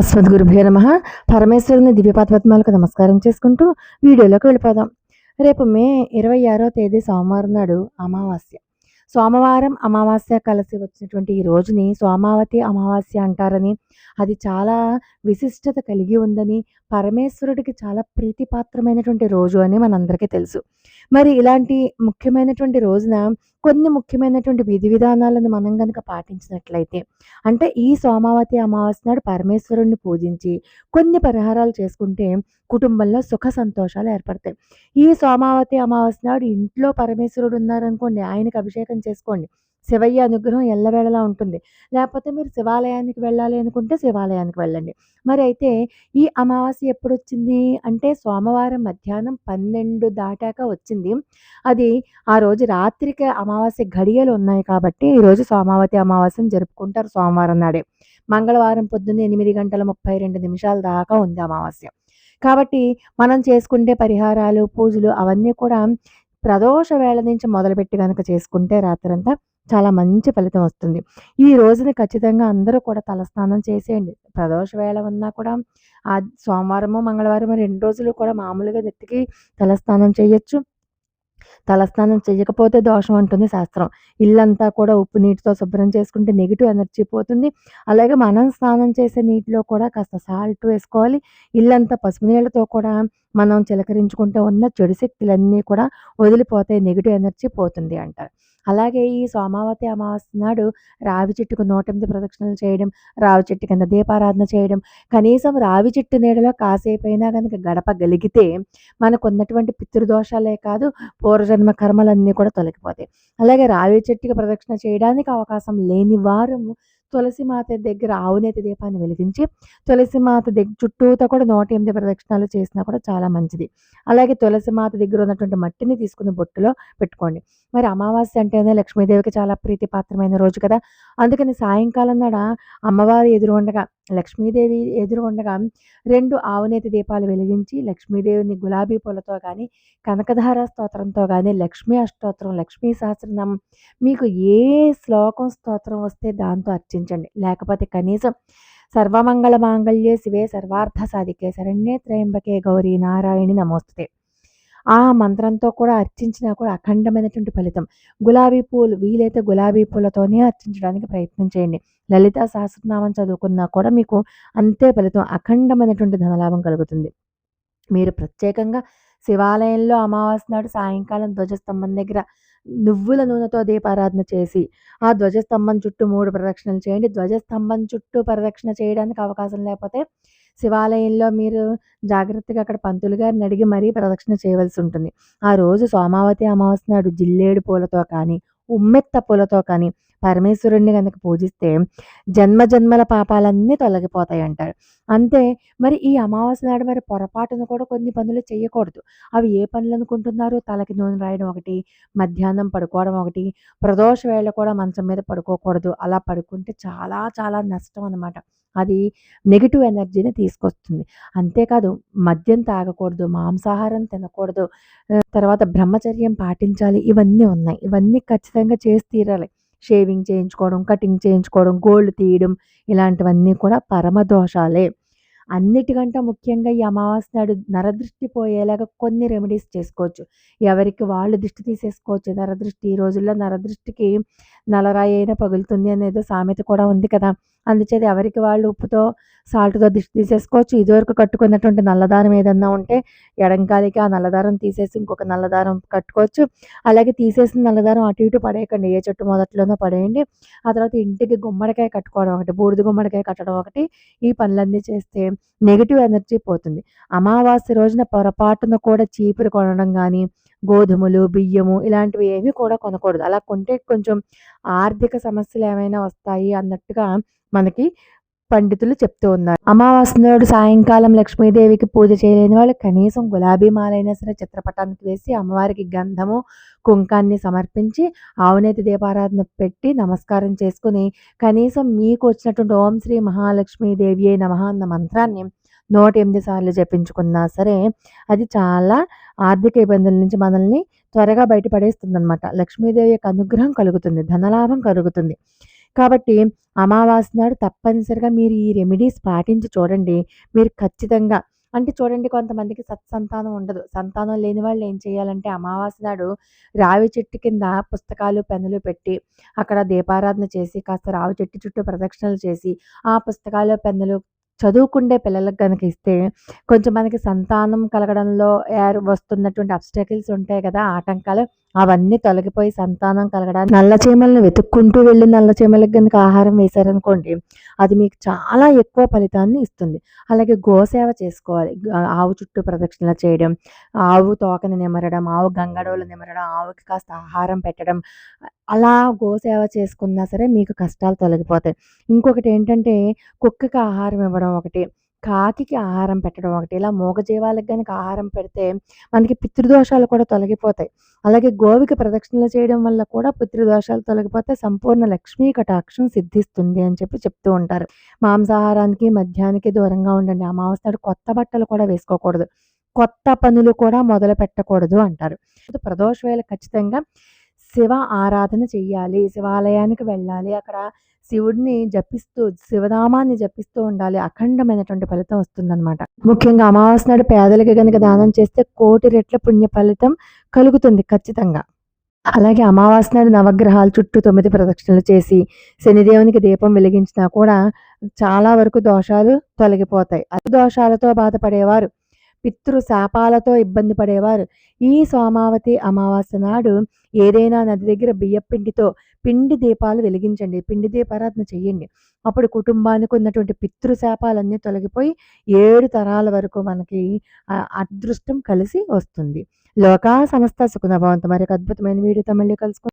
అస్మద్గురుభ్యో నమ. పరమేశ్వరుని దివ్యపాత్వత్మాలకు నమస్కారం చేసుకుంటూ వీడియోలోకి వెళ్ళిపోదాం. రేపు మే ఇరవై ఆరో తేదీ సోమవారం నాడు అమావాస్య. సోమవారం అమావాస్య కలిసి వచ్చినటువంటి ఈ రోజుని సోమావతి అమావాస్య అంటారని అది చాలా విశిష్టత కలిగి ఉందని పరమేశ్వరుడికి చాలా ప్రీతిపాత్రమైనటువంటి రోజు అని మనందరికీ తెలుసు. మరి ఇలాంటి ముఖ్యమైనటువంటి రోజున కొన్ని ముఖ్యమైనటువంటి విధి విధానాలను మనం కనుక పాటించినట్లయితే అంటే ఈ సోమావతి అమావాస్య నాడు పరమేశ్వరుణ్ణి పూజించి కొన్ని పరిహారాలు చేసుకుంటే కుటుంబంలో సుఖ సంతోషాలు ఏర్పడతాయి. ఈ సోమావతి అమావాస్య నాడు ఇంట్లో పరమేశ్వరుడు ఉన్నారనుకోండి ఆయనకు అభిషేకం చేసుకోండి. శివయ్య అనుగ్రహం ఎల్లవేళలా ఉంటుంది. లేకపోతే మీరు శివాలయానికి వెళ్ళాలి అనుకుంటే శివాలయానికి వెళ్ళండి. మరి అయితే ఈ అమావాస్య ఎప్పుడు వచ్చింది అంటే సోమవారం మధ్యాహ్నం పన్నెండు దాటాక వచ్చింది. అది ఆ రోజు రాత్రికి అమావాస్య ఘడియలు ఉన్నాయి కాబట్టి ఈరోజు సోమావతి అమావాస్యను జరుపుకుంటారు సోమవారం నాడే. మంగళవారం పొద్దున్న ఎనిమిది గంటల ముప్పై రెండు నిమిషాల దాకా ఉంది అమావాస్య. కాబట్టి మనం చేసుకుంటే పరిహారాలు పూజలు అవన్నీ కూడా ప్రదోష వేళ నుంచి మొదలుపెట్టి కనుక చేసుకుంటే రాత్రంతా చాలా మంచి ఫలితం వస్తుంది. ఈ రోజున ఖచ్చితంగా అందరూ కూడా తలస్నానం చేసేయండి. ప్రదోష వేళ ఉన్నా కూడా ఆ సోమవారము మంగళవారం రెండు రోజులు కూడా మామూలుగా నెత్తికి తలస్నానం చేయొచ్చు. తలస్నానం చేయకపోతే దోషం అంటుంది శాస్త్రం. ఇల్లంతా కూడా ఉప్పు నీటితో శుభ్రం చేసుకుంటే నెగిటివ్ ఎనర్జీ పోతుంది. అలాగే మనం స్నానం చేసే నీటిలో కూడా కాస్త సాల్ట్ వేసుకోవాలి. ఇల్లంతా పసుపు నీళ్ళతో కూడా మనం చిలకరించుకుంటే ఉన్న చెడు శక్తులన్నీ కూడా వదిలిపోతాయి నెగిటివ్ ఎనర్జీ పోతుంది అంటారు. అలాగే ఈ సోమావతి అమావాస్య నాడు రావి చెట్టుకు నూటెనిమిది ప్రదక్షిణలు చేయడం రావి చెట్టు కింద దీపారాధన చేయడం కనీసం రావి చెట్టు నీడలో కాసేపైనా కనుక గడపగలిగితే మనకు ఉన్నటువంటి పితృదోషాలే కాదు పూర్వజన్మ కర్మలన్నీ కూడా తొలగిపోతాయి. అలాగే రావి చెట్టుకి ప్రదక్షిణ చేయడానికి అవకాశం లేని వారము తులసి మాత దగ్గర ఆవునేతి దీపాన్ని వెలిగించి తులసి మాత దగ్గర చుట్టూతో కూడా నూట ఎనిమిది ప్రదక్షిణాలు చేసినా కూడా చాలా మంచిది. అలాగే తులసి మాత దగ్గర ఉన్నటువంటి మట్టిని తీసుకుని బొట్టులో పెట్టుకోండి. మరి అమావాస్య అంటేనే లక్ష్మీదేవికి చాలా ప్రీతిపాత్రమైన రోజు కదా. అందుకని సాయంకాలం నాడ అమ్మవారి ఎదురు ఉండగా లక్ష్మీదేవి ఎదురు ఉండగా రెండు ఆవునేతి దీపాలు వెలిగించి లక్ష్మీదేవిని గులాబీ పూలతో కానీ కనకధార స్తోత్రంతో కానీ లక్ష్మీ అష్టోత్రం లక్ష్మీ సహస్రనామం మీకు ఏ శ్లోకం స్తోత్రం వస్తే దాంతో అర్చించండి. లేకపోతే కనీసం సర్వమంగళ మాంగళ్యే శివే సర్వార్థ సాధికే శరణ్యే త్రయంబకే గౌరీ నారాయణి నమోస్తుతే. ఆ మంత్రంతో కూడా అర్చించినా కూడా అఖండమైనటువంటి ఫలితం. గులాబీ పూలు వీలైతే గులాబీ పూలతోనే అర్చించడానికి ప్రయత్నం చేయండి. లలిత సహస్రనామం చదువుకున్నా కూడా మీకు అంతే ఫలితం అఖండమైనటువంటి ధనలాభం కలుగుతుంది. మీరు ప్రత్యేకంగా శివాలయంలో అమావాస్య నాడు సాయంకాలం ధ్వజస్తంభం దగ్గర నువ్వుల నూనెతో దీపారాధన చేసి ఆ ధ్వజస్తంభం చుట్టూ మూడు ప్రదక్షిణలు చేయండి. ధ్వజస్తంభం చుట్టూ ప్రదక్షిణ చేయడానికి అవకాశం లేకపోతే శివాలయంలో మీరు జాగ్రత్తగా అక్కడ పంతులు గారిని అడిగి మరీ ప్రదక్షిణ చేయవలసి ఉంటుంది. ఆ రోజు సోమావతి అమావాస్య నాడు జిల్లేడు పూలతో కానీ ఉమ్మెత్త పూలతో కానీ పరమేశ్వరుణ్ణి కనుక పూజిస్తే జన్మ జన్మల పాపాలన్నీ తొలగిపోతాయి అంటారు అంతే మరి ఈ అమావాస్య నాడు మరి పొరపాటును కూడా కొన్ని పనులు చేయకూడదు. అవి ఏ పనులు అనుకుంటున్నారు? తలకి నూనె రాయడం ఒకటి మధ్యాహ్నం పడుకోవడం ఒకటి ప్రదోష వేళ కూడా మంచం మీద పడుకోకూడదు. అలా పడుకుంటే చాలా చాలా నష్టం అనమాట అది నెగిటివ్ ఎనర్జీని తీసుకొస్తుంది. అంతేకాదు మద్యం తాగకూడదు మాంసాహారం తినకూడదు తర్వాత బ్రహ్మచర్యం పాటించాలి. ఇవన్నీ ఉన్నాయి. ఇవన్నీ ఖచ్చితంగా చేసి తీరాలి. షేవింగ్ చేయించుకోవడం కటింగ్ చేయించుకోవడం గోల్డ్ తీయడం ఇలాంటివన్నీ కూడా పరమ దోషాలే. అన్నిటికంటే ముఖ్యంగా ఈ అమావాస్య నాడు నరదృష్టి పోయేలాగా కొన్ని రెమెడీస్ చేసుకోవచ్చు. ఎవరికి వాళ్ళు దృష్టి తీసేసుకోవచ్చు. నరదృష్టి ఈ రోజుల్లో నరదృష్టికి నలరాయి అయినా పగులుతుంది అనేది సామెత కూడా ఉంది కదా. అందుచేత ఎవరికి వాళ్ళు ఉప్పుతో సాల్ట్తో దిష్టి తీసేసుకోవచ్చు. ఇదివరకు కట్టుకున్నటువంటి నల్లదారం ఏదన్నా ఉంటే ఎడంకాలికి ఆ నల్లదారం తీసేసి ఇంకొక నల్లదారం కట్టుకోవచ్చు. అలాగే తీసేసిన నల్లదారం అటు ఇటు పడేయకండి. ఏ చెట్టు మొదట్లోనో పడేయండి. ఆ తర్వాత ఇంటికి గుమ్మడికాయ కట్టుకోవడం ఒకటి బూడిద గుమ్మడికాయ కట్టడం ఒకటి ఈ పనులన్నీ చేస్తే నెగిటివ్ ఎనర్జీ పోతుంది. అమావాస్య రోజున పొరపాటున కూడా చీపురు కొనడం కానీ గోధుమలు బియ్యము ఇలాంటివి ఏమీ కూడా కొనకూడదు. అలా కొంటే కొంచెం ఆర్థిక సమస్యలు ఏమైనా వస్తాయి అన్నట్టుగా మనకి పండితులు చెప్తూ ఉన్నారు. అమావాస్య నాడు సాయంకాలం లక్ష్మీదేవికి పూజ చేయలేని వాళ్ళు కనీసం గులాబీ మాలైనా సరే చిత్రపటానికి వేసి అమ్మవారికి గంధము కుంకాన్ని సమర్పించి ఆవునేతి దీపారాధన పెట్టి నమస్కారం చేసుకుని కనీసం మీకు వచ్చినటువంటి ఓం శ్రీ మహాలక్ష్మీదేవి అయి నమః అన్న మంత్రాన్ని నూట ఎనిమిది సార్లు జపించుకున్నా సరే అది చాలా ఆర్థిక ఇబ్బందుల నుంచి మనల్ని త్వరగా బయటపడేస్తుంది అనమాట లక్ష్మీదేవి యొక్క అనుగ్రహం కలుగుతుంది ధనలాభం కలుగుతుంది. కాబట్టి అమావాస్య నాడు తప్పనిసరిగా మీరు ఈ రెమెడీస్ పాటించి చూడండి. మీరు ఖచ్చితంగా అంటే చూడండి కొంతమందికి సత్సంతానం ఉండదు. సంతానం లేని వాళ్ళు ఏం చేయాలంటే అమావాస్య నాడు రావి చెట్టు కింద పుస్తకాలు, పెన్నులు పెట్టి అక్కడ దీపారాధన చేసి కాస్త రావి చెట్టు చుట్టూ ప్రదక్షిణలు చేసి ఆ పుస్తకాలు, పెన్నులు చదువుకుండే పిల్లలకు గనక ఇస్తే కొంచెం మనకి సంతానం కలగడంలో ఏర్ వస్తున్నటువంటి అబ్స్టకిల్స్ ఉంటాయి కదా! ఆటంకాలు అవన్నీ తొలగిపోయి సంతానం కలగడానికి నల్ల చీమలను వెతుక్కుంటూ వెళ్ళి నల్ల చీమలకి కనుక ఆహారం వేశారనుకోండి అది మీకు చాలా ఎక్కువ ఫలితాన్ని ఇస్తుంది. అలాగే గోసేవ చేసుకోవాలి. ఆవు చుట్టూ ప్రదక్షిణలు చేయడం, ఆవు తోకని నిమరడం, ఆవు గంగడోలు నిమరడం, ఆవుకి కాస్త ఆహారం పెట్టడం. అలా గోసేవ చేసుకున్నా సరే మీకు కష్టాలు తొలగిపోతాయి. ఇంకొకటి ఏంటంటే కుక్కకి ఆహారం ఇవ్వడం ఒకటి, కాకికి ఆహారం పెట్టడం ఒకటి. ఇలా మూగజీవాలకు కనుక ఆహారం పెడితే మనకి పితృదోషాలు కూడా తొలగిపోతాయి. అలాగే గోవికి ప్రదక్షిణలు చేయడం వల్ల కూడా పితృదోషాలు తొలగిపోతే సంపూర్ణ లక్ష్మీ కటాక్షం సిద్ధిస్తుంది అని చెప్పి చెప్తూ ఉంటారు. మాంసాహారానికి, మద్యానికి దూరంగా ఉండండి. అమావాస్య నాడు కొత్త బట్టలు కూడా వేసుకోకూడదు. కొత్త పనులు కూడా మొదలు పెట్టకూడదు అంటారు. ప్రదోష వేళ ఖచ్చితంగా శివ ఆరాధన చెయ్యాలి. శివాలయానికి వెళ్ళాలి. అక్కడ శివుడిని జపిస్తూ, శివనామాన్ని జపిస్తూ ఉండాలి. అఖండమైనటువంటి ఫలితం వస్తుందన్నమాట ముఖ్యంగా అమావాస్య నాడు పేదలకి కనుక దానం చేస్తే కోటి రెట్ల పుణ్య ఫలితం కలుగుతుంది ఖచ్చితంగా. అలాగే అమావాస్య నాడు నవగ్రహాల చుట్టూ తొమ్మిది ప్రదక్షిణలు చేసి శనిదేవునికి దీపం వెలిగించినా కూడా చాలా వరకు దోషాలు తొలగిపోతాయి. అతి దోషాలతో బాధపడేవారు, పితృ శాపాలతో ఇబ్బంది పడేవారు ఈ సోమావతి అమావాస్య నాడు ఏదైనా నది దగ్గర బియ్యపిండితో పిండి దీపాలు వెలిగించండి. పిండి దీపారాధన చేయండి అప్పుడు కుటుంబానికి ఉన్నటువంటి పితృశాపాలన్నీ తొలగిపోయి ఏడు తరాల వరకు మనకి అదృష్టం కలిసి వస్తుంది. లోకా సమస్త సుఖనభవంతం మరి అద్భుతమైన వీడియోతో మళ్ళీ కలుసుకుంటాం